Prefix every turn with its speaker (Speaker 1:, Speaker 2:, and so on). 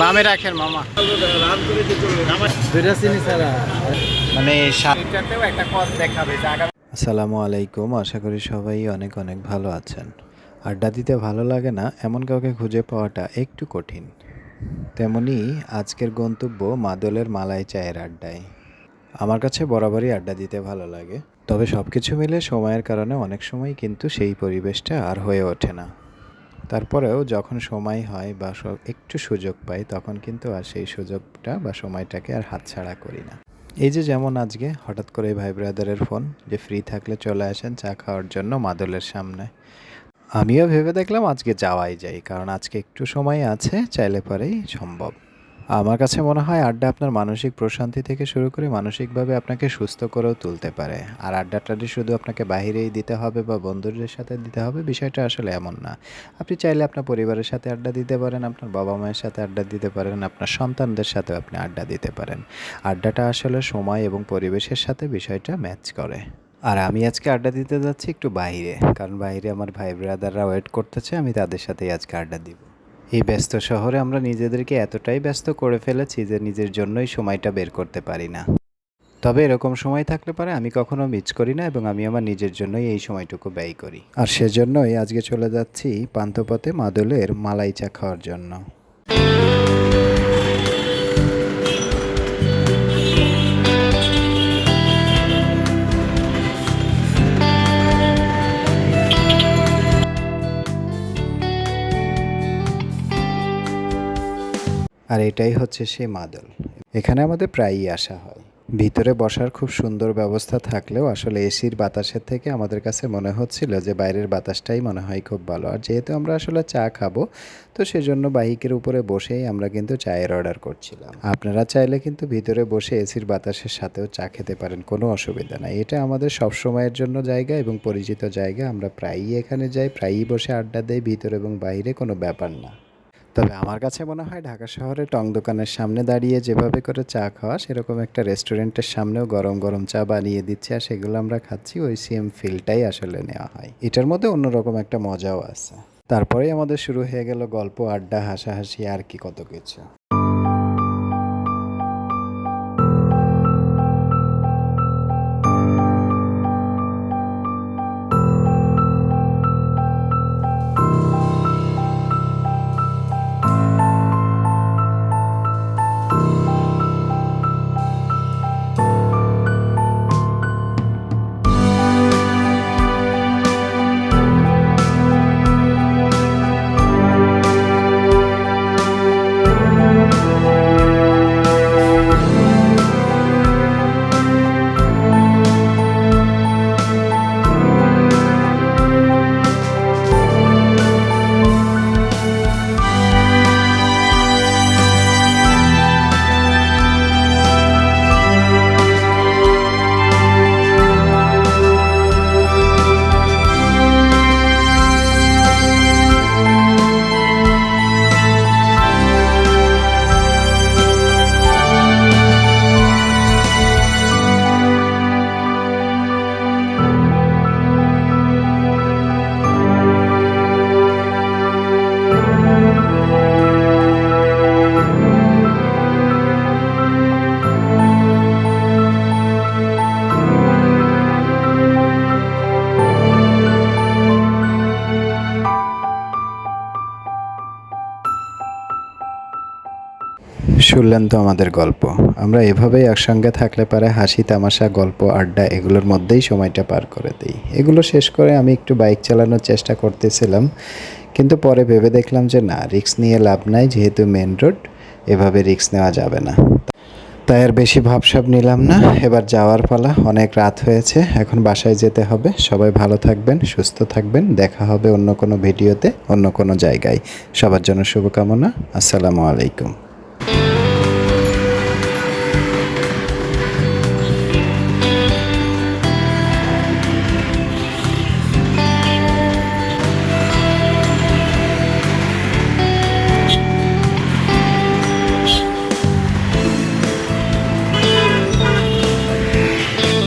Speaker 1: বামে রাখেন মামা। মানে
Speaker 2: আসসালামু আলাইকুম আশা করি সবাই অনেক অনেক ভালো আছেন। আড্ডা দিতে ভালো লাগে না এমন কাউকে খুঁজে পাওয়াটা একটু কঠিন। তেমনি আজকের গন্তব্য মাদলের মালাই চায়ের আড্ডায়। আমার কাছে বরাবরই আড্ডা দিতে ভালো লাগে। তবে সব কিছু মিলে সময়ের কারণে অনেক সময় কিন্তু সেই পরিবেশটা আর হয়ে ওঠে না। তারপরেও যখন সময় হয় বা একটু সুযোগ পাই, তখন কিন্তু আর সেই সুযোগটা বা সময়টাকে আর হাতছাড়া করি না। এই যে যেমন আজকে, হঠাৎ করে ভাই ব্রাদারের ফোন যে ফ্রি থাকলে চলে আসেন চা খাওয়ার জন্য মাদলের সামনে। আমিও ভেবে দেখলাম আজকে যাওয়াই যাই কারণ আজকে একটু সময় আছে, চাইলে পরেই সম্ভব। আমার কাছে মনে হয় আড্ডা আপনার মানসিক প্রশান্তি থেকে শুরু করে মানসিকভাবে আপনাকে সুস্থ করেও তুলতে পারে। আর আড্ডাটাটি শুধু আপনাকে বাহিরেই দিতে হবে বা বন্ধুদের সাথে দিতে হবে, বিষয়টা আসলে এমন না। আপনি চাইলে আপনার পরিবারের সাথে আড্ডা দিতে পারেন, আপনার বাবা মায়ের সাথে আড্ডা দিতে পারেন, আপনার সন্তানদের সাথেও আপনি আড্ডা দিতে পারেন। আড্ডাটা আসলে সময় এবং পরিবেশের সাথে বিষয়টা ম্যাচ করে। আর আমি আজকে আড্ডা দিতে যাচ্ছি একটু বাইরে, কারণ বাইরে আমার ভাই ব্রাদাররা ওয়েট করতেছে, আমি তাদের সাথেই আজকে আড্ডা দিব। এই ব্যস্ত শহরে আমরা নিজেদেরকে এতটাই ব্যস্ত করে ফেলেছি যে নিজের জন্যই সময়টা বের করতে পারি না। তবে এরকম সময় থাকলে পারে আমি কখনো মিস করি না এবং আমি আমার নিজের জন্যই এই সময়টুকু ব্যয় করি। আর সেজন্যই আজকে চলে যাচ্ছি পান্থপথে মাদলের মালাই চা খাওয়ার জন্য। আর এটাই হচ্ছে সেই মাদল। এখানে আমাদের প্রায়ই আসা হয়। ভিতরে বসার খুব সুন্দর ব্যবস্থা থাকলেও আসলে এসির বাতাসের থেকে আমাদের কাছে মনে হচ্ছিল যে বাইরের বাতাসটাই মনে হয় খুব ভালো। আর যেহেতু আমরা আসলে চা খাব, তো সেজন্য বাইকের উপরে বসেই আমরা কিন্তু চায়ের অর্ডার করছিলাম। আপনারা চাইলে কিন্তু ভিতরে বসে এসির বাতাসের সাথেও চা খেতে পারেন, কোনো অসুবিধা নাই। এটা আমাদের সব সময়ের জন্য জায়গা এবং পরিচিত জায়গা। আমরা প্রায়ই এখানে যাই, প্রায়ই বসে আড্ডা দেই, ভিতরে এবং বাইরে কোনো ব্যাপার না। তবে আমার কাছে মনে হয় ঢাকা শহরে টং দোকানের সামনে দাঁড়িয়ে যেভাবে করে চা খাওয়া, সেরকম একটা রেস্টুরেন্টের সামনেও গরম গরম চা বানিয়ে দিচ্ছে আর সেগুলো আমরা খাচ্ছি। ওই সেম ফিলটাই আসলে নেওয়া হয়। এটার মধ্যে অন্যরকম একটা মজাও আছে। তারপরেই আমাদের শুরু হয়ে গেল গল্প, আড্ডা, হাসাহাসি, আর কি কত কিছু। শুনলেন তো আমাদের গল্প। আমরা এভাবেই একসঙ্গে থাকলে পারে হাসি, তামাশা, গল্প, আড্ডা এগুলোর মধ্যেই সময়টা পার করে দিই। এগুলো শেষ করে আমি একটু বাইক চালানোর চেষ্টা করতেছিলাম, কিন্তু পরে ভেবে দেখলাম যে না রিক্স নিয়ে লাভ নাই, যেহেতু মেন রোড, এভাবে রিক্স নেওয়া যাবে না। তাই আর বেশি ভাবসাব নিলাম না, এবার যাওয়ার পালা। অনেক রাত হয়েছে, এখন বাসায় যেতে হবে। সবাই ভালো থাকবেন, সুস্থ থাকবেন। দেখা হবে অন্য কোনো ভিডিওতে, অন্য কোনো জায়গায়। সবার জন্য শুভকামনা। আসসালামু আলাইকুম।